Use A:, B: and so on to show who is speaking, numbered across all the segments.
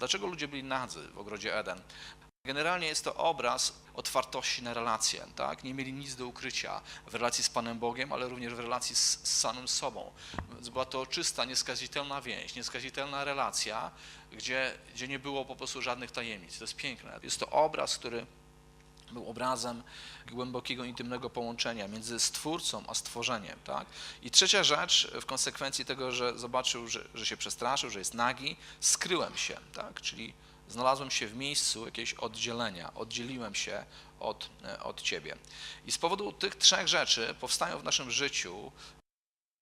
A: Dlaczego ludzie byli nadzy w ogrodzie Eden? Generalnie jest to obraz otwartości na relacje, tak? Nie mieli nic do ukrycia w relacji z Panem Bogiem, ale również w relacji z, z samym sobą. Więc była to czysta, nieskazitelna więź, nieskazitelna relacja, gdzie, gdzie nie było po prostu żadnych tajemnic. To jest piękne. Jest to obraz, który był obrazem głębokiego, intymnego połączenia między Stwórcą a stworzeniem. Tak? I trzecia rzecz, w konsekwencji tego, że zobaczył, że, że się przestraszył, że jest nagi, skryłem się, tak? czyli znalazłem się w miejscu jakiegoś oddzielenia, oddzieliłem się od, e, od Ciebie. I z powodu tych trzech rzeczy powstają w naszym życiu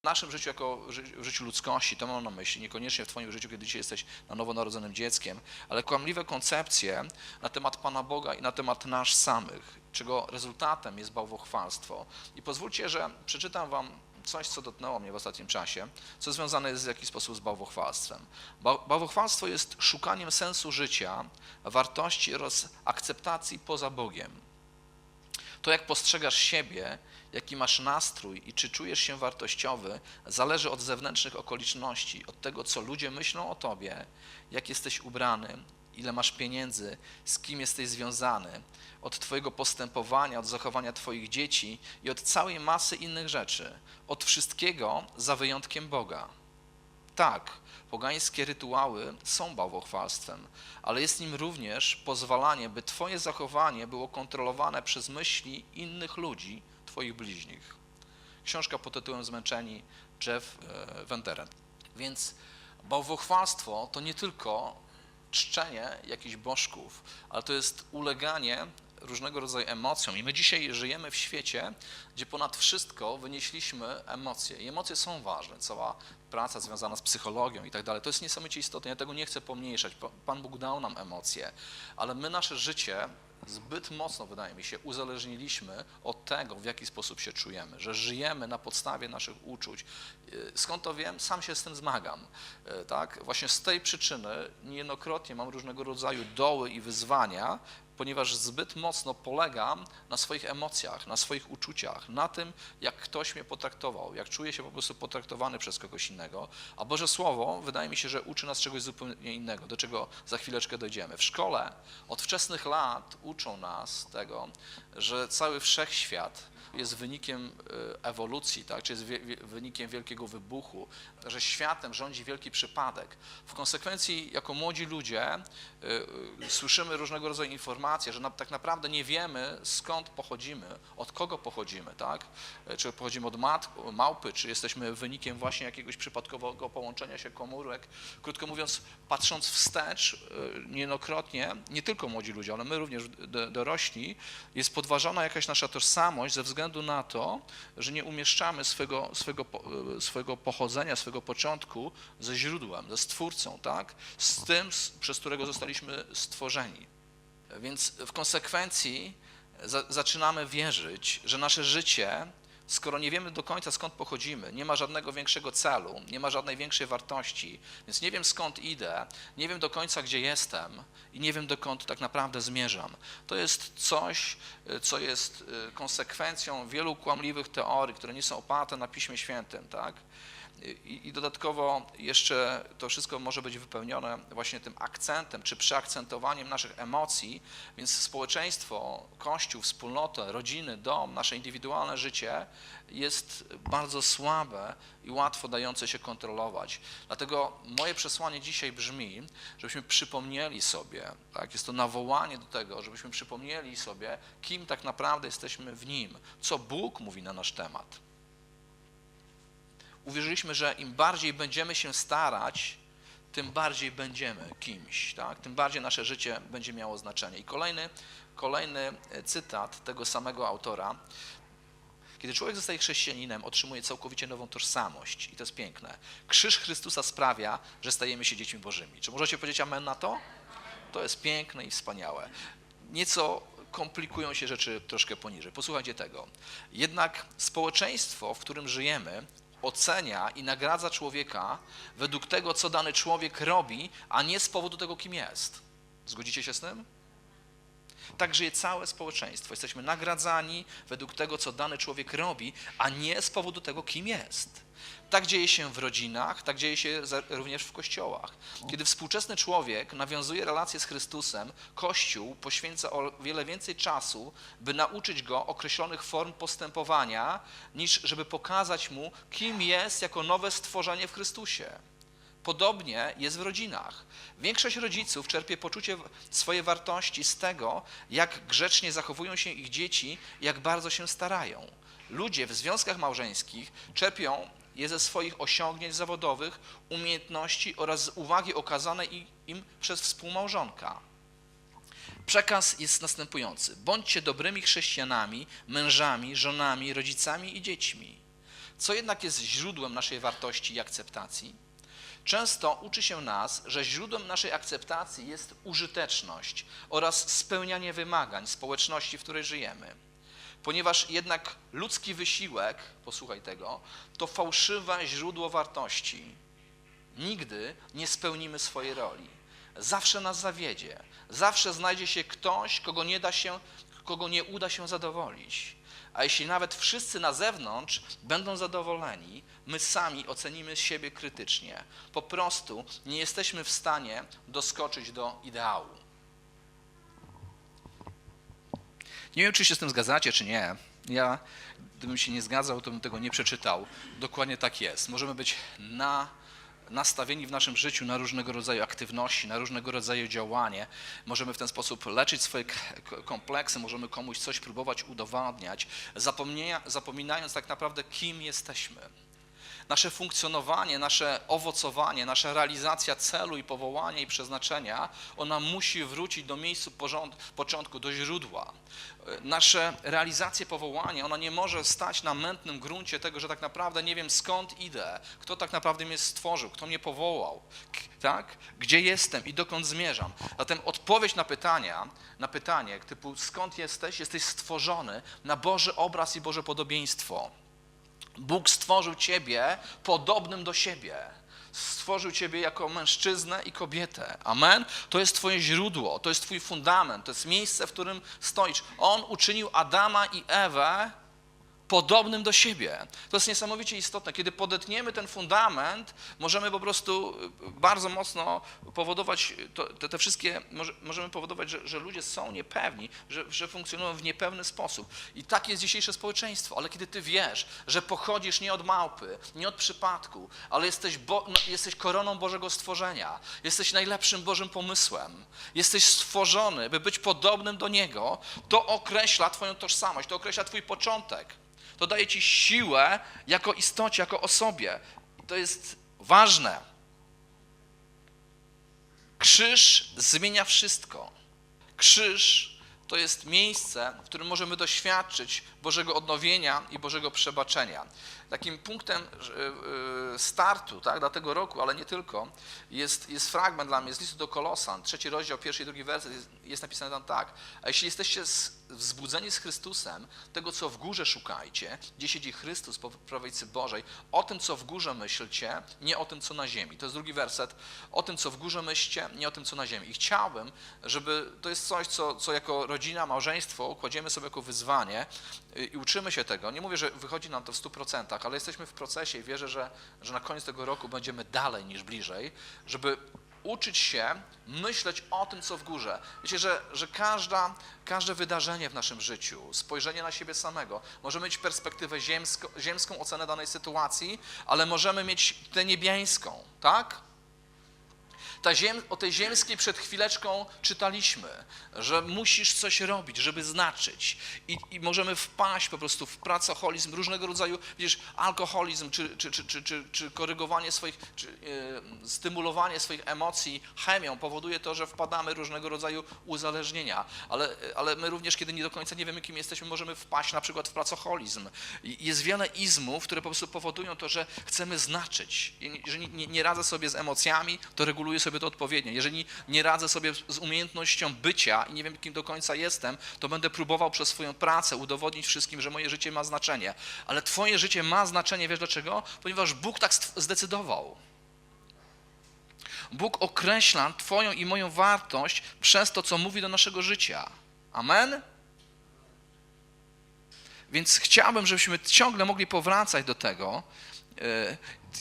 A: w naszym życiu jako w życiu ludzkości, to mam na myśli, niekoniecznie w Twoim życiu, kiedy dzisiaj jesteś na nowonarodzonym dzieckiem, ale kłamliwe koncepcje na temat Pana Boga i na temat nas samych, czego rezultatem jest bałwochwalstwo. I pozwólcie, że przeczytam Wam coś, co dotknęło mnie w ostatnim czasie, co związane jest w jakiś sposób z bałwochwalstwem. Ba- Bałwochwalstwo jest szukaniem sensu życia, wartości oraz akceptacji poza Bogiem. To, jak postrzegasz siebie, jaki masz nastrój i czy czujesz się wartościowy, zależy od zewnętrznych okoliczności, od tego, co ludzie myślą o tobie, jak jesteś ubrany, ile masz pieniędzy, z kim jesteś związany, od twojego postępowania, od zachowania twoich dzieci i od całej masy innych rzeczy, od wszystkiego za wyjątkiem Boga. Tak, pogańskie rytuały są bałwochwalstwem, ale jest nim również pozwalanie, by Twoje zachowanie było kontrolowane przez myśli innych ludzi, Twoich bliźnich. Książka pod tytułem Zmęczeni Jeff Wenderen. Więc bałwochwalstwo to nie tylko czczenie jakichś bożków, ale to jest uleganie różnego rodzaju emocjom. I my dzisiaj żyjemy w świecie, gdzie ponad wszystko wynieśliśmy emocje. I emocje są ważne. Cała praca związana z psychologią i tak dalej. To jest niesamowicie istotne. Ja tego nie chcę pomniejszać. Pa- Pan Bóg dał nam emocje, ale my nasze życie zbyt mocno, wydaje mi się, uzależniliśmy od tego, w jaki sposób się czujemy, że żyjemy na podstawie naszych uczuć. Yy, Skąd to wiem? Sam się z tym zmagam. Yy, Tak? Właśnie z tej przyczyny niejednokrotnie mam różnego rodzaju doły i wyzwania, ponieważ zbyt mocno polegam na swoich emocjach, na swoich uczuciach, na tym, jak ktoś mnie potraktował, jak czuję się po prostu potraktowany przez kogoś innego. A Boże Słowo, wydaje mi się, że uczy nas czegoś zupełnie innego, do czego za chwileczkę dojdziemy. W szkole od wczesnych lat uczą nas tego, że cały wszechświat jest wynikiem e, ewolucji, tak? czy jest wynikiem wielkiego wybuchu, że światem rządzi wielki przypadek. W konsekwencji, jako młodzi ludzie, y, y, słyszymy różnego rodzaju informacje, że tak naprawdę nie wiemy, skąd pochodzimy, od kogo pochodzimy, tak? Czy pochodzimy od mat, małpy, czy jesteśmy wynikiem właśnie jakiegoś przypadkowego połączenia się komórek. Krótko mówiąc, patrząc wstecz, niejednokrotnie, nie tylko młodzi ludzie, ale my również do, dorośli, jest podważana jakaś nasza tożsamość ze względu na to, że nie umieszczamy swego, swego, y, swego pochodzenia, swego początku ze źródłem, ze Stwórcą, tak? z tym, przez którego zostaliśmy stworzeni. Więc w konsekwencji za, zaczynamy wierzyć, że nasze życie, skoro nie wiemy do końca skąd pochodzimy, nie ma żadnego większego celu, nie ma żadnej większej wartości, więc nie wiem skąd idę, nie wiem do końca gdzie jestem i nie wiem dokąd tak naprawdę zmierzam. To jest coś, y, co jest y, konsekwencją wielu kłamliwych teorii, które nie są oparte na Piśmie Świętym, tak? I, I dodatkowo jeszcze to wszystko może być wypełnione właśnie tym akcentem czy przeakcentowaniem naszych emocji, więc społeczeństwo, kościół, wspólnota, rodziny, dom, nasze indywidualne życie jest bardzo słabe i łatwo dające się kontrolować. Dlatego moje przesłanie dzisiaj brzmi, żebyśmy przypomnieli sobie, tak, jest to nawołanie do tego, żebyśmy przypomnieli sobie, kim tak naprawdę jesteśmy w Nim, co Bóg mówi na nasz temat uwierzyliśmy, że im bardziej będziemy się starać, tym bardziej będziemy kimś, tak? tym bardziej nasze życie będzie miało znaczenie. I kolejny, kolejny e, cytat tego samego autora. Kiedy człowiek zostaje chrześcijaninem, otrzymuje całkowicie nową tożsamość i to jest piękne. Krzyż Chrystusa sprawia, że stajemy się dziećmi Bożymi. Czy możecie powiedzieć amen na to? To jest piękne i wspaniałe. Nieco komplikują się rzeczy troszkę poniżej. Posłuchajcie tego. Jednak społeczeństwo, w którym żyjemy, ocenia i nagradza człowieka według tego, co dany człowiek robi, a nie z powodu tego, kim jest. Zgodzicie się z tym? Tak żyje całe społeczeństwo. Jesteśmy nagradzani według tego, co dany człowiek robi, a nie z powodu tego, kim jest. Tak dzieje się w rodzinach, tak dzieje się również w kościołach. Kiedy współczesny człowiek nawiązuje relacje z Chrystusem, Kościół poświęca o wiele więcej czasu, by nauczyć go określonych form postępowania, niż żeby pokazać mu, kim jest jako nowe stworzenie w Chrystusie. Podobnie jest w rodzinach. Większość rodziców czerpie poczucie swojej wartości z tego, jak grzecznie zachowują się ich dzieci, jak bardzo się starają. Ludzie w związkach małżeńskich czerpią je ze swoich osiągnięć zawodowych, umiejętności oraz z uwagi okazanej im przez współmałżonka. Przekaz jest następujący: bądźcie dobrymi chrześcijanami, mężami, żonami, rodzicami i dziećmi. Co jednak jest źródłem naszej wartości i akceptacji? Często uczy się nas, że źródłem naszej akceptacji jest użyteczność oraz spełnianie wymagań społeczności, w której żyjemy. Ponieważ jednak ludzki wysiłek, posłuchaj tego, to fałszywe źródło wartości. Nigdy nie spełnimy swojej roli. Zawsze nas zawiedzie. Zawsze znajdzie się ktoś, kogo nie, da się, kogo nie uda się zadowolić. A jeśli nawet wszyscy na zewnątrz będą zadowoleni, my sami ocenimy siebie krytycznie. Po prostu nie jesteśmy w stanie doskoczyć do ideału. Nie wiem, czy się z tym zgadzacie, czy nie. Ja, gdybym się nie zgadzał, to bym tego nie przeczytał. Dokładnie tak jest. Możemy być na, nastawieni w naszym życiu na różnego rodzaju aktywności, na różnego rodzaju działanie. Możemy w ten sposób leczyć swoje kompleksy, możemy komuś coś próbować udowadniać, zapominając tak naprawdę, kim jesteśmy. Nasze funkcjonowanie, nasze owocowanie, nasza realizacja celu i powołania i przeznaczenia, ona musi wrócić do miejsca porząd- początku, do źródła. E, Nasze realizacje powołania, ona nie może stać na mętnym gruncie tego, że tak naprawdę nie wiem skąd idę, kto tak naprawdę mnie stworzył, kto mnie powołał, tak? gdzie jestem i dokąd zmierzam. Zatem odpowiedź na pytania, na pytanie typu skąd jesteś, jesteś stworzony na Boży obraz i Boże podobieństwo. Bóg stworzył ciebie podobnym do siebie. Stworzył ciebie jako mężczyznę i kobietę. Amen? To jest twoje źródło, to jest twój fundament, to jest miejsce, w którym stoisz. On uczynił Adama i Ewę podobnym do siebie. To jest niesamowicie istotne. Kiedy podetniemy ten fundament, możemy po prostu y, bardzo mocno powodować, to, te, wszystkie, może, możemy powodować, że, że ludzie są niepewni, że, że funkcjonują w niepewny sposób. I tak jest dzisiejsze społeczeństwo. Ale kiedy ty wiesz, że pochodzisz nie od małpy, nie od przypadku, ale jesteś, bo, no, jesteś koroną Bożego stworzenia, jesteś najlepszym Bożym pomysłem, jesteś stworzony, by być podobnym do Niego, to określa twoją tożsamość, to określa twój początek. To daje ci siłę jako istocie, jako osobie. I to jest ważne. Krzyż zmienia wszystko. Krzyż to jest miejsce, w którym możemy doświadczyć Bożego odnowienia i Bożego przebaczenia. Takim punktem e, e, startu tak, dla tego roku, ale nie tylko, jest, jest fragment dla mnie z listu do Kolosan, trzeci rozdział, pierwszy i drugi werset, jest, jest napisane tam tak. A jeśli jesteście z, wzbudzeni z Chrystusem, tego co w górze szukajcie, gdzie siedzi Chrystus po prawicy Bożej, o tym co w górze myślcie, nie o tym co na ziemi. To jest drugi werset. O tym co w górze myślcie, nie o tym co na ziemi. I chciałbym, żeby to jest coś, co, co jako rodzina, małżeństwo kładziemy sobie jako wyzwanie y, i uczymy się tego. Nie mówię, że wychodzi nam to w 100%, ale jesteśmy w procesie i wierzę, że, że na koniec tego roku będziemy dalej niż bliżej, żeby uczyć się myśleć o tym, co w górze. Wiecie, że, że każda, każde wydarzenie w naszym życiu, spojrzenie na siebie samego, możemy mieć perspektywę ziemsko, ziemską ocenę danej sytuacji, ale możemy mieć tę niebiańską, tak? Ziem, o tej ziemskiej przed chwileczką czytaliśmy, że musisz coś robić, żeby znaczyć. I, I możemy wpaść po prostu w pracoholizm, różnego rodzaju, widzisz, alkoholizm, czy, czy, czy, czy, czy, korygowanie swoich, czy e, stymulowanie swoich emocji chemią powoduje to, że wpadamy różnego rodzaju uzależnienia. Ale, ale my również, kiedy nie do końca nie wiemy, kim jesteśmy, możemy wpaść na przykład w pracoholizm. I Jest wiele izmów, które po prostu powodują to, że chcemy znaczyć. I Jeżeli nie, nie radzę sobie z emocjami, to reguluję sobie to odpowiednio. Jeżeli nie radzę sobie z umiejętnością bycia i nie wiem, kim do końca jestem, to będę próbował przez swoją pracę udowodnić wszystkim, że moje życie ma znaczenie. Ale twoje życie ma znaczenie, wiesz dlaczego? Ponieważ Bóg tak zdecydował. Bóg określa Twoją i moją wartość przez to, co mówi do naszego życia. Amen? Więc chciałbym, żebyśmy ciągle mogli powracać do tego,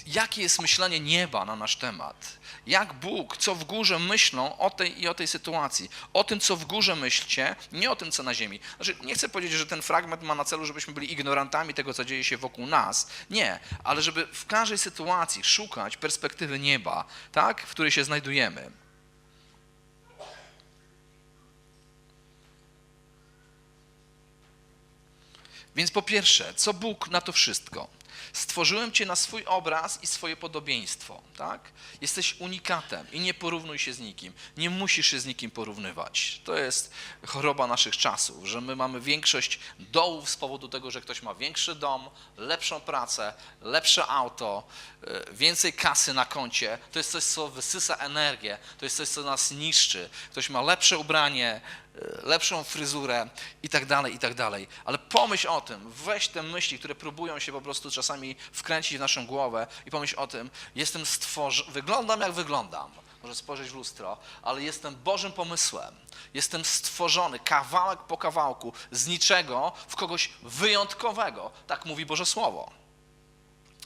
A: jakie jest myślenie nieba na nasz temat. Jak Bóg, co w górze myślą o tej i o tej sytuacji. O tym, co w górze myślcie, nie o tym, co na ziemi. Znaczy, nie chcę powiedzieć, że ten fragment ma na celu, żebyśmy byli ignorantami tego, co dzieje się wokół nas. Nie, ale żeby w każdej sytuacji szukać perspektywy nieba, tak, w której się znajdujemy. Więc po pierwsze, co Bóg na to wszystko? Stworzyłem cię na swój obraz i swoje podobieństwo, tak? Jesteś unikatem i nie porównuj się z nikim. Nie musisz się z nikim porównywać. To jest choroba naszych czasów, że my mamy większość dołów z powodu tego, że ktoś ma większy dom, lepszą pracę, lepsze auto, e, więcej kasy na koncie. To jest coś, co wysysa energię, to jest coś, co nas niszczy. Ktoś ma lepsze ubranie, lepszą fryzurę i tak dalej, i tak dalej. Ale pomyśl o tym, weź te myśli, które próbują się po prostu czasami wkręcić w naszą głowę i pomyśl o tym, jestem stworzony, wyglądam jak wyglądam, może spojrzeć w lustro, ale jestem Bożym pomysłem. Jestem stworzony kawałek po kawałku z niczego w kogoś wyjątkowego. Tak mówi Boże Słowo.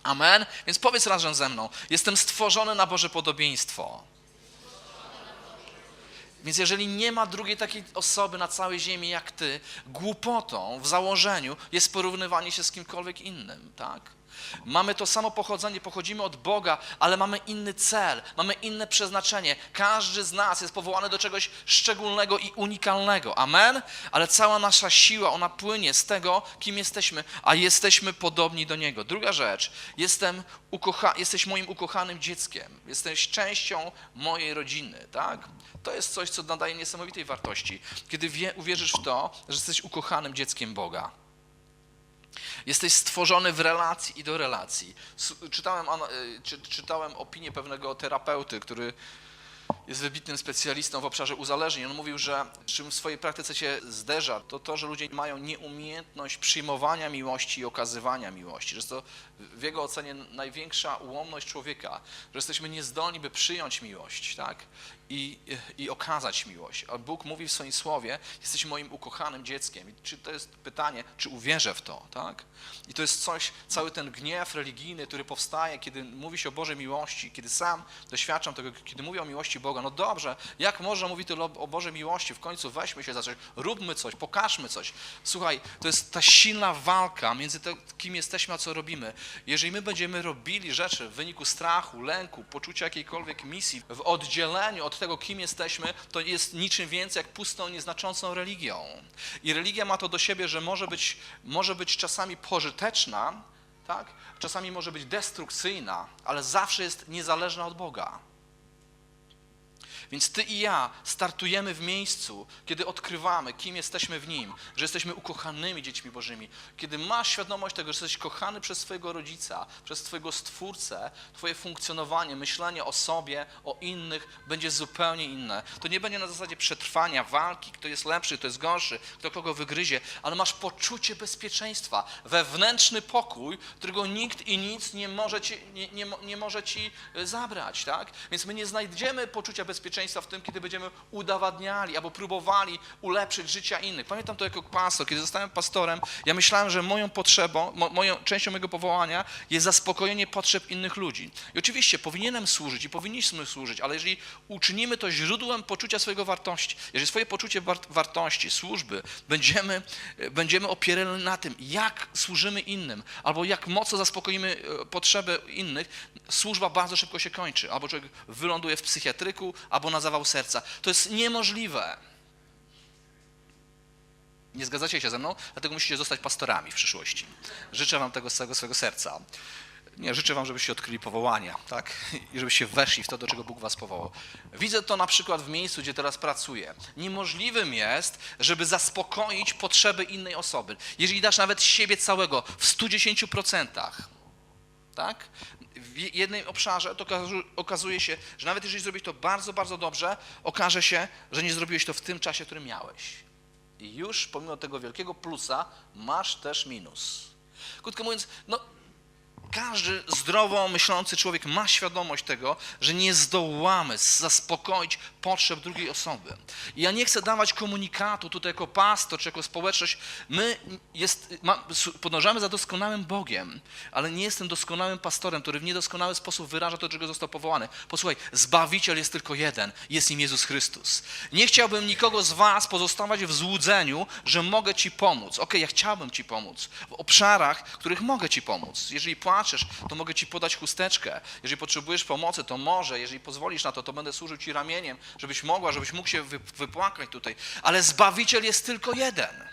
A: Amen? Więc powiedz razem ze mną, jestem stworzony na Boże podobieństwo. Więc jeżeli nie ma drugiej takiej osoby na całej ziemi jak ty, głupotą w założeniu jest porównywanie się z kimkolwiek innym, tak? Mamy to samo pochodzenie, pochodzimy od Boga, ale mamy inny cel, mamy inne przeznaczenie. Każdy z nas jest powołany do czegoś szczególnego i unikalnego. Amen? Ale cała nasza siła, ona płynie z tego, kim jesteśmy, a jesteśmy podobni do Niego. Druga rzecz, jestem ukocha- jesteś moim ukochanym dzieckiem, jesteś częścią mojej rodziny, tak? To jest coś, co nadaje niesamowitej wartości, kiedy wie, uwierzysz w to, że jesteś ukochanym dzieckiem Boga. Jesteś stworzony w relacji i do relacji. Czytałem, y, czy, czytałem opinię pewnego terapeuty, który jest wybitnym specjalistą w obszarze uzależnień. On mówił, że czym w swojej praktyce się zderza, to to, że ludzie mają nieumiejętność przyjmowania miłości i okazywania miłości. Że jest to w jego ocenie największa ułomność człowieka, że jesteśmy niezdolni, by przyjąć miłość, tak? I, i okazać miłość. A Bóg mówi w swoim słowie, jesteś moim ukochanym dzieckiem. I czy to jest pytanie, czy uwierzę w to, tak? I to jest coś, cały ten gniew religijny, który powstaje, kiedy mówi się o Bożej miłości, kiedy sam doświadczam tego, kiedy mówię o miłości Boga. No dobrze, jak można mówić o Bożej miłości? W końcu weźmy się za coś, róbmy coś, pokażmy coś. Słuchaj, to jest ta silna walka między tym, kim jesteśmy, a co robimy. Jeżeli my będziemy robili rzeczy w wyniku strachu, lęku, poczucia jakiejkolwiek misji, w oddzieleniu od tego, kim jesteśmy, to jest niczym więcej jak pustą, nieznaczącą religią. I religia ma to do siebie, że może być, może być czasami pożyteczna, tak? czasami może być destrukcyjna, ale zawsze jest niezależna od Boga. Więc ty i ja startujemy w miejscu, kiedy odkrywamy, kim jesteśmy w Nim, że jesteśmy ukochanymi dziećmi Bożymi. Kiedy masz świadomość tego, że jesteś kochany przez swojego rodzica, przez Twojego Stwórcę, Twoje funkcjonowanie, myślenie o sobie, o innych będzie zupełnie inne. To nie będzie na zasadzie przetrwania, walki, kto jest lepszy, kto jest gorszy, kto kogo wygryzie, ale masz poczucie bezpieczeństwa, wewnętrzny pokój, którego nikt i nic nie może ci, nie, nie, nie może ci e, zabrać, tak? Więc my nie znajdziemy poczucia bezpieczeństwa w tym, kiedy będziemy udowadniali albo próbowali ulepszyć życia innych. Pamiętam to jako pastor, kiedy zostałem pastorem, ja myślałem, że moją potrzebą, mo, moją częścią mojego powołania jest zaspokojenie potrzeb innych ludzi. I oczywiście powinienem służyć i powinniśmy służyć, ale jeżeli uczynimy to źródłem poczucia swojego wartości, jeżeli swoje poczucie war, wartości, służby będziemy, e, będziemy opierali na tym, jak służymy innym, albo jak mocno zaspokoimy e, potrzeby innych, służba bardzo szybko się kończy. Albo człowiek wyląduje w psychiatryku, albo na zawał serca. To jest niemożliwe. Nie zgadzacie się ze mną? Dlatego musicie zostać pastorami w przyszłości. Życzę wam tego z całego swojego serca. Nie, życzę wam, żebyście odkryli powołania, tak? I żebyście weszli w to, do czego Bóg was powołał. Widzę to na przykład w miejscu, gdzie teraz pracuję. Niemożliwym jest, żeby zaspokoić potrzeby innej osoby. Jeżeli dasz nawet siebie całego w 110%, tak? W jednym obszarze to okazu- okazuje się, że nawet jeżeli zrobisz to bardzo, bardzo dobrze, okaże się, że nie zrobiłeś to w tym czasie, który miałeś. I już pomimo tego wielkiego plusa masz też minus. Krótko mówiąc, no każdy zdrowo myślący człowiek ma świadomość tego, że nie zdołamy zaspokoić potrzeb drugiej osoby. I ja nie chcę dawać komunikatu tutaj jako pastor czy jako społeczność. My jest, ma, podążamy za doskonałym Bogiem, ale nie jestem doskonałym pastorem, który w niedoskonały sposób wyraża to, czego został powołany. Posłuchaj, Zbawiciel jest tylko jeden, jest nim Jezus Chrystus. Nie chciałbym nikogo z was pozostawać w złudzeniu, że mogę ci pomóc. Okej, ja chciałbym ci pomóc w obszarach, w których mogę ci pomóc. Jeżeli płaczesz, to mogę ci podać chusteczkę. Jeżeli potrzebujesz pomocy, to może. Jeżeli pozwolisz na to, to będę służył ci ramieniem, żebyś mogła, żebyś mógł się wy- wypłakać tutaj. Ale Zbawiciel jest tylko jeden.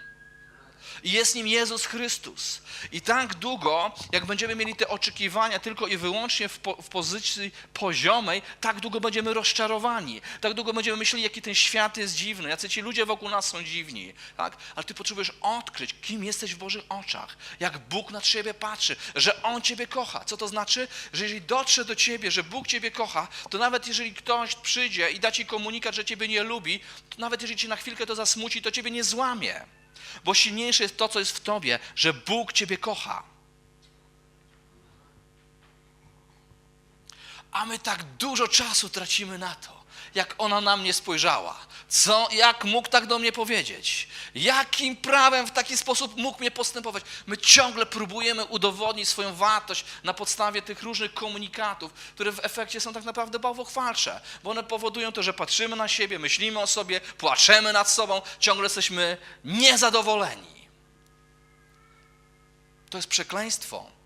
A: I jest nim Jezus Chrystus. I tak długo, jak będziemy mieli te oczekiwania tylko i wyłącznie w, po, w pozycji poziomej, tak długo będziemy rozczarowani. Tak długo będziemy myśleli, jaki ten świat jest dziwny, jacy ci ludzie wokół nas są dziwni. Tak? Ale ty potrzebujesz odkryć, kim jesteś w Bożych oczach, jak Bóg na ciebie patrzy, że On ciebie kocha. Co to znaczy? Że jeżeli dotrze do ciebie, że Bóg ciebie kocha, to nawet jeżeli ktoś przyjdzie i da ci komunikat, że ciebie nie lubi, to nawet jeżeli ci na chwilkę to zasmuci, to ciebie nie złamie. Bo silniejsze jest to, co jest w tobie, że Bóg ciebie kocha. A my tak dużo czasu tracimy na to, jak ona na mnie spojrzała. Co, jak mógł tak do mnie powiedzieć? Jakim prawem w taki sposób mógł mnie postępować? My ciągle próbujemy udowodnić swoją wartość na podstawie tych różnych komunikatów, które w efekcie są tak naprawdę bałwochwalcze, bo one powodują to, że patrzymy na siebie, myślimy o sobie, płaczemy nad sobą, ciągle jesteśmy niezadowoleni. To jest przekleństwo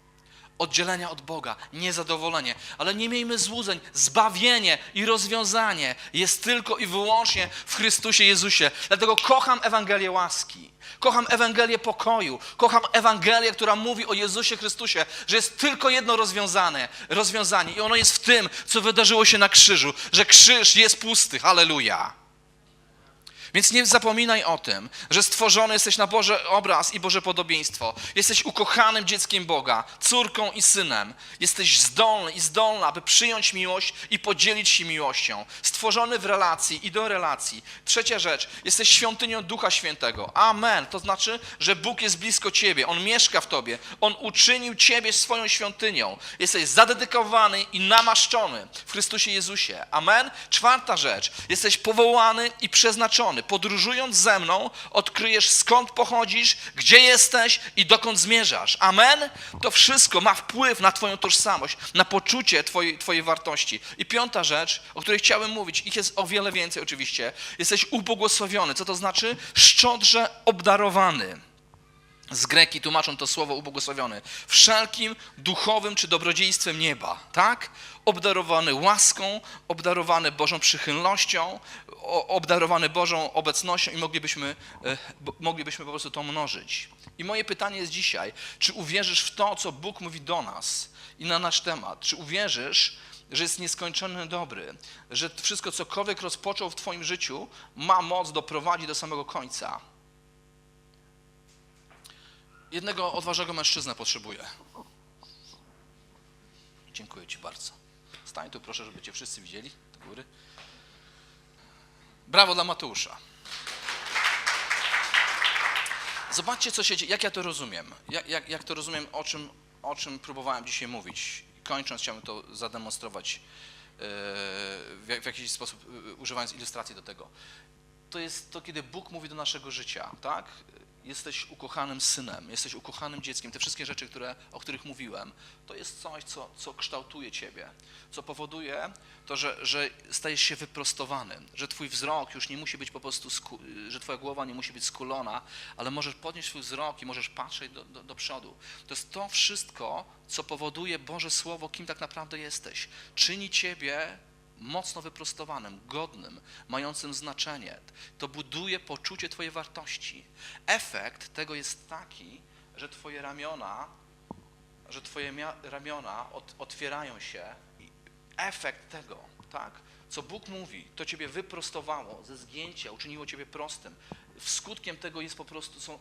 A: oddzielenia od Boga, niezadowolenie. Ale nie miejmy złudzeń. Zbawienie i rozwiązanie jest tylko i wyłącznie w Chrystusie Jezusie. Dlatego kocham Ewangelię łaski. Kocham Ewangelię pokoju. Kocham Ewangelię, która mówi o Jezusie Chrystusie, że jest tylko jedno rozwiązane, rozwiązanie. I ono jest w tym, co wydarzyło się na krzyżu, że krzyż jest pusty. Halleluja. Więc nie zapominaj o tym, że stworzony jesteś na Boże obraz i Boże podobieństwo. Jesteś ukochanym dzieckiem Boga, córką i synem. Jesteś zdolny i zdolna, aby przyjąć miłość i podzielić się miłością. Stworzony w relacji i do relacji. Trzecia rzecz, jesteś świątynią Ducha Świętego. Amen. To znaczy, że Bóg jest blisko ciebie, On mieszka w tobie. On uczynił ciebie swoją świątynią. Jesteś zadedykowany i namaszczony w Chrystusie Jezusie. Amen. Czwarta rzecz, jesteś powołany i przeznaczony. Podróżując ze mną, odkryjesz skąd pochodzisz, gdzie jesteś i dokąd zmierzasz. Amen? To wszystko ma wpływ na Twoją tożsamość, na poczucie Twojej, twojej wartości. I piąta rzecz, o której chciałem mówić, ich jest o wiele więcej oczywiście. Jesteś ubłogosławiony. Co to znaczy? Szczodrze obdarowany. Z greki tłumaczą to słowo ubłogosławiony. Wszelkim duchowym czy dobrodziejstwem nieba, tak? Obdarowany łaską, obdarowany Bożą przychylnością, obdarowany Bożą obecnością i moglibyśmy, e, moglibyśmy po prostu to mnożyć. I moje pytanie jest dzisiaj, czy uwierzysz w to, co Bóg mówi do nas i na nasz temat? Czy uwierzysz, że jest nieskończony dobry, że wszystko, cokolwiek rozpoczął w Twoim życiu, ma moc doprowadzić do samego końca? Jednego odważnego mężczyznę potrzebuję. Dziękuję Ci bardzo. Stań tu proszę, żeby Cię wszyscy widzieli do góry. Brawo dla Mateusza. Zobaczcie, co się dzieje, jak ja to rozumiem. Jak, jak, jak to rozumiem, o czym, o czym próbowałem dzisiaj mówić. Kończąc, chciałbym to zademonstrować e, w, w jakiś sposób, e, używając ilustracji do tego. To jest to, kiedy Bóg mówi do naszego życia, tak? Jesteś ukochanym synem, jesteś ukochanym dzieckiem. Te wszystkie rzeczy, które, o których mówiłem, to jest coś, co, co kształtuje ciebie, co powoduje to, że, że stajesz się wyprostowany, że twój wzrok już nie musi być po prostu, sku, że twoja głowa nie musi być skulona, ale możesz podnieść swój wzrok i możesz patrzeć do, do, do przodu. To jest to wszystko, co powoduje Boże Słowo, kim tak naprawdę jesteś. Czyni ciebie mocno wyprostowanym, godnym, mającym znaczenie. To buduje poczucie Twojej wartości. Efekt tego jest taki, że Twoje ramiona, że Twoje ramiona ot- otwierają się. Efekt tego, tak, co Bóg mówi, to Ciebie wyprostowało ze zgięcia, uczyniło Ciebie prostym. Skutkiem tego jest po prostu, są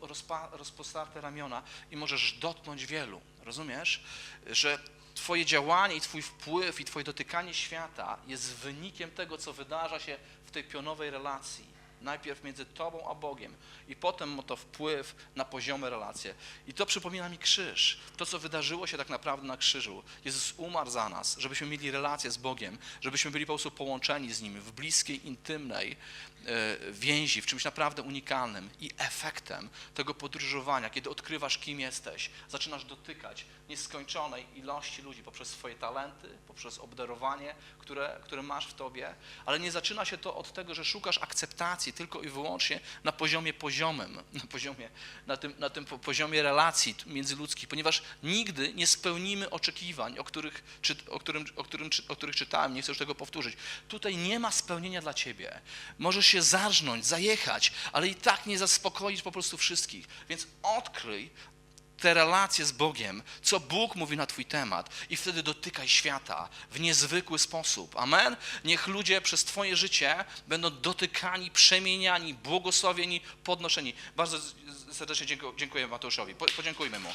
A: rozpostarte ramiona i możesz dotknąć wielu. Rozumiesz? Że Twoje działanie i Twój wpływ i Twoje dotykanie świata jest wynikiem tego, co wydarza się w tej pionowej relacji. Najpierw między tobą a Bogiem i potem ma to wpływ na poziome relacje. I to przypomina mi krzyż. To, co wydarzyło się tak naprawdę na krzyżu. Jezus umarł za nas, żebyśmy mieli relację z Bogiem, żebyśmy byli po prostu połączeni z Nim w bliskiej, intymnej e, więzi, w czymś naprawdę unikalnym. I efektem tego podróżowania, kiedy odkrywasz, kim jesteś, zaczynasz dotykać nieskończonej ilości ludzi poprzez swoje talenty, poprzez obdarowanie, które, które masz w tobie, ale nie zaczyna się to od tego, że szukasz akceptacji tylko i wyłącznie na poziomie poziomym, na poziomie, na tym, na tym po- poziomie relacji międzyludzkich, ponieważ nigdy nie spełnimy oczekiwań, o których, czy, o, którym, o, którym, o których czytałem, nie chcę już tego powtórzyć. Tutaj nie ma spełnienia dla ciebie. Możesz się zarżnąć, zajechać, ale i tak nie zaspokoisz po prostu wszystkich. Więc odkryj te relacje z Bogiem, co Bóg mówi na Twój temat i wtedy dotykaj świata w niezwykły sposób. Amen? Niech ludzie przez Twoje życie będą dotykani, przemieniani, błogosławieni, podnoszeni. Bardzo serdecznie dziękuję, Mateuszowi. Po, podziękujmy mu.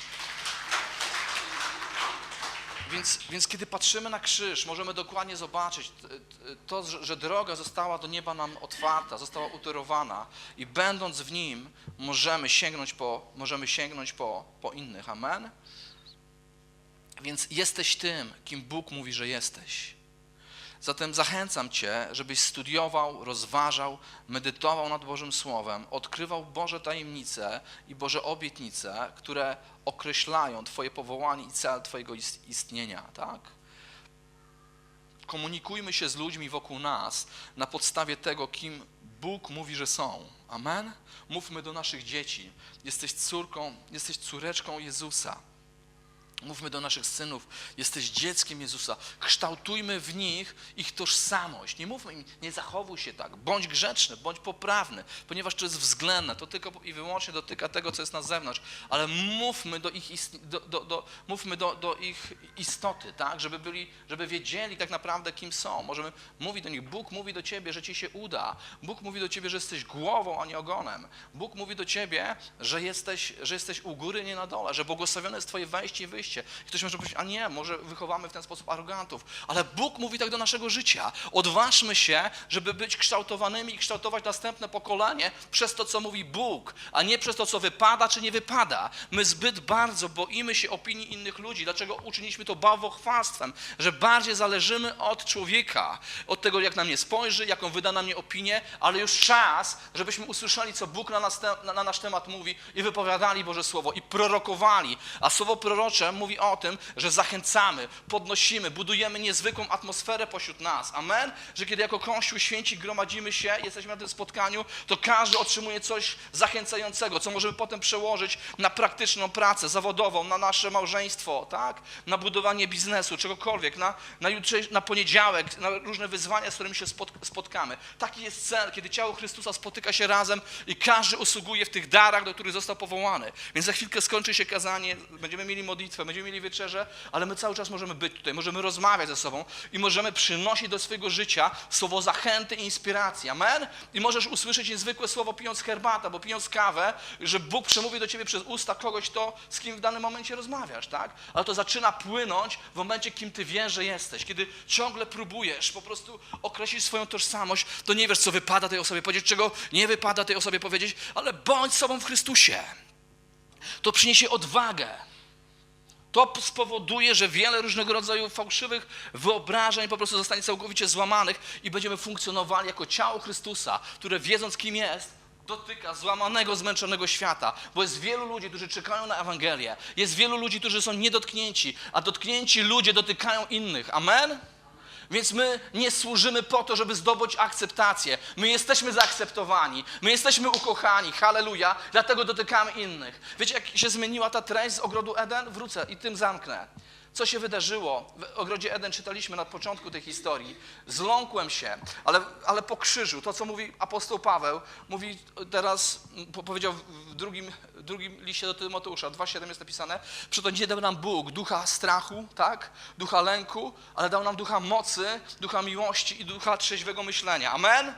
A: Więc, więc kiedy patrzymy na krzyż, możemy dokładnie zobaczyć to, że droga została do nieba nam otwarta, została utorowana i będąc w nim możemy sięgnąć po, możemy sięgnąć po, po innych. Amen? Więc jesteś tym, kim Bóg mówi, że jesteś. Zatem zachęcam Cię, żebyś studiował, rozważał, medytował nad Bożym Słowem, odkrywał Boże tajemnice i Boże obietnice, które określają Twoje powołanie i cel Twojego ist- istnienia, tak? Komunikujmy się z ludźmi wokół nas na podstawie tego, kim Bóg mówi, że są. Amen? Mówmy do naszych dzieci. Jesteś córką, jesteś córeczką Jezusa. Mówmy do naszych synów, jesteś dzieckiem Jezusa. Kształtujmy w nich ich tożsamość. Nie mówmy im, nie zachowuj się tak. Bądź grzeczny, bądź poprawny, ponieważ to jest względne. To tylko i wyłącznie dotyka tego, co jest na zewnątrz. Ale mówmy do ich, do, do, do, mówmy do, do ich istoty, tak? Żeby, byli, żeby wiedzieli tak naprawdę, kim są. Możemy mówić do nich, Bóg mówi do ciebie, że ci się uda. Bóg mówi do ciebie, że jesteś głową, a nie ogonem. Bóg mówi do ciebie, że jesteś, że jesteś u góry, nie na dole, że błogosławione jest twoje wejście i wyjście. I ktoś może powiedzieć, a nie, może wychowamy w ten sposób arogantów. Ale Bóg mówi tak do naszego życia. Odważmy się, żeby być kształtowanymi i kształtować następne pokolenie przez to, co mówi Bóg, a nie przez to, co wypada czy nie wypada. My zbyt bardzo boimy się opinii innych ludzi. Dlaczego uczyniliśmy to bałwochwalstwem? Że bardziej zależymy od człowieka, od tego, jak na mnie spojrzy, jaką wyda na mnie opinię, ale już czas, żebyśmy usłyszeli, co Bóg na, nas na, na nasz temat mówi i wypowiadali Boże Słowo i prorokowali. A Słowo prorocze mówi o tym, że zachęcamy, podnosimy, budujemy niezwykłą atmosferę pośród nas. Amen? Że kiedy jako Kościół święci gromadzimy się, jesteśmy na tym spotkaniu, to każdy otrzymuje coś zachęcającego, co możemy potem przełożyć na praktyczną pracę zawodową, na nasze małżeństwo, tak? Na budowanie biznesu, czegokolwiek, na, na, jutrzejszy, na poniedziałek, na różne wyzwania, z którymi się spot, spotkamy. Taki jest cel, kiedy ciało Chrystusa spotyka się razem i każdy usługuje w tych darach, do których został powołany. Więc za chwilkę skończy się kazanie, będziemy mieli modlitwę, będziemy mieli wieczerzę, ale my cały czas możemy być tutaj, możemy rozmawiać ze sobą i możemy przynosić do swojego życia słowo zachęty i inspiracji. Amen? I możesz usłyszeć niezwykłe słowo pijąc herbatę, bo pijąc kawę, że Bóg przemówi do ciebie przez usta kogoś, to, z kim w danym momencie rozmawiasz, tak? Ale to zaczyna płynąć w momencie, kim ty wiesz, że jesteś. Kiedy ciągle próbujesz po prostu określić swoją tożsamość, to nie wiesz, co wypada tej osobie powiedzieć, czego nie wypada tej osobie powiedzieć, ale bądź sobą w Chrystusie. To przyniesie odwagę. To spowoduje, że wiele różnego rodzaju fałszywych wyobrażeń po prostu zostanie całkowicie złamanych i będziemy funkcjonowali jako ciało Chrystusa, które wiedząc kim jest, dotyka złamanego, zmęczonego świata, bo jest wielu ludzi, którzy czekają na Ewangelię, jest wielu ludzi, którzy są niedotknięci, a dotknięci ludzie dotykają innych. Amen? Więc my nie służymy po to, żeby zdobyć akceptację. My jesteśmy zaakceptowani, my jesteśmy ukochani, halleluja, dlatego dotykamy innych. Wiecie, jak się zmieniła ta treść z ogrodu Eden? Wrócę i tym zamknę. Co się wydarzyło? W ogrodzie Eden czytaliśmy na początku tej historii. Zląkłem się, ale, ale po krzyżu, to co mówi apostoł Paweł, mówi teraz, po- powiedział w drugim, drugim liście do Tymoteusza, 2,7 jest napisane, przeto nie dał nam Bóg ducha strachu, tak? Ducha lęku, ale dał nam ducha mocy, ducha miłości i ducha trzeźwego myślenia. Amen?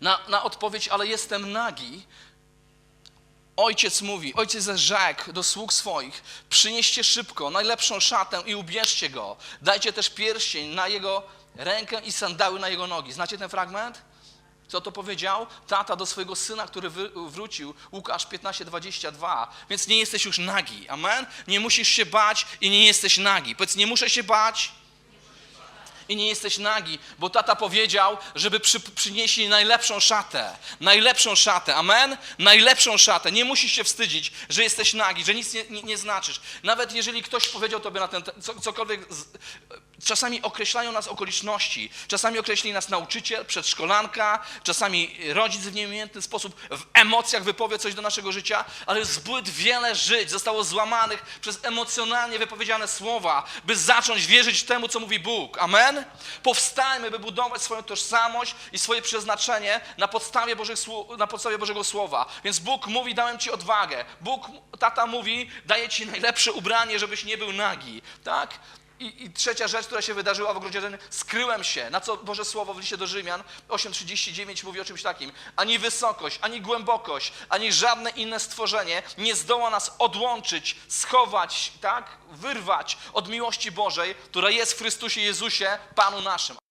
A: Na, na odpowiedź, ale jestem nagi, Ojciec mówi, ojciec rzekł do sług swoich, przynieście szybko najlepszą szatę i ubierzcie go. Dajcie też pierścień na jego rękę i sandały na jego nogi. Znacie ten fragment? Kto to powiedział? Tata do swojego syna, który wrócił. Łukasz 15:22. Więc nie jesteś już nagi. Amen? Nie musisz się bać i nie jesteś nagi. Powiedz, nie muszę się bać i nie jesteś nagi, bo tata powiedział, żeby przy, przynieśli najlepszą szatę. Najlepszą szatę, amen? Najlepszą szatę. Nie musisz się wstydzić, że jesteś nagi, że nic nie, nie, nie znaczysz. Nawet jeżeli ktoś powiedział tobie na ten, te- co, cokolwiek, z, czasami określają nas okoliczności, czasami określi nas nauczyciel, przedszkolanka, czasami rodzic w nieumiejętny sposób, w emocjach wypowie coś do naszego życia, ale zbyt wiele żyć zostało złamanych przez emocjonalnie wypowiedziane słowa, by zacząć wierzyć temu, co mówi Bóg. Amen? Powstajmy, by budować swoją tożsamość i swoje przeznaczenie na podstawie, Bożych, na podstawie Bożego Słowa. Więc Bóg mówi, dałem Ci odwagę. Bóg, tata mówi, daję Ci najlepsze ubranie, żebyś nie był nagi. Tak? I, I trzecia rzecz, która się wydarzyła w ogrodzie Eden, skryłem się. Na co Boże Słowo w liście do Rzymian 8:39 mówi o czymś takim. Ani wysokość, ani głębokość, ani żadne inne stworzenie nie zdoła nas odłączyć, schować, tak? Wyrwać od miłości Bożej, która jest w Chrystusie Jezusie, Panu naszym.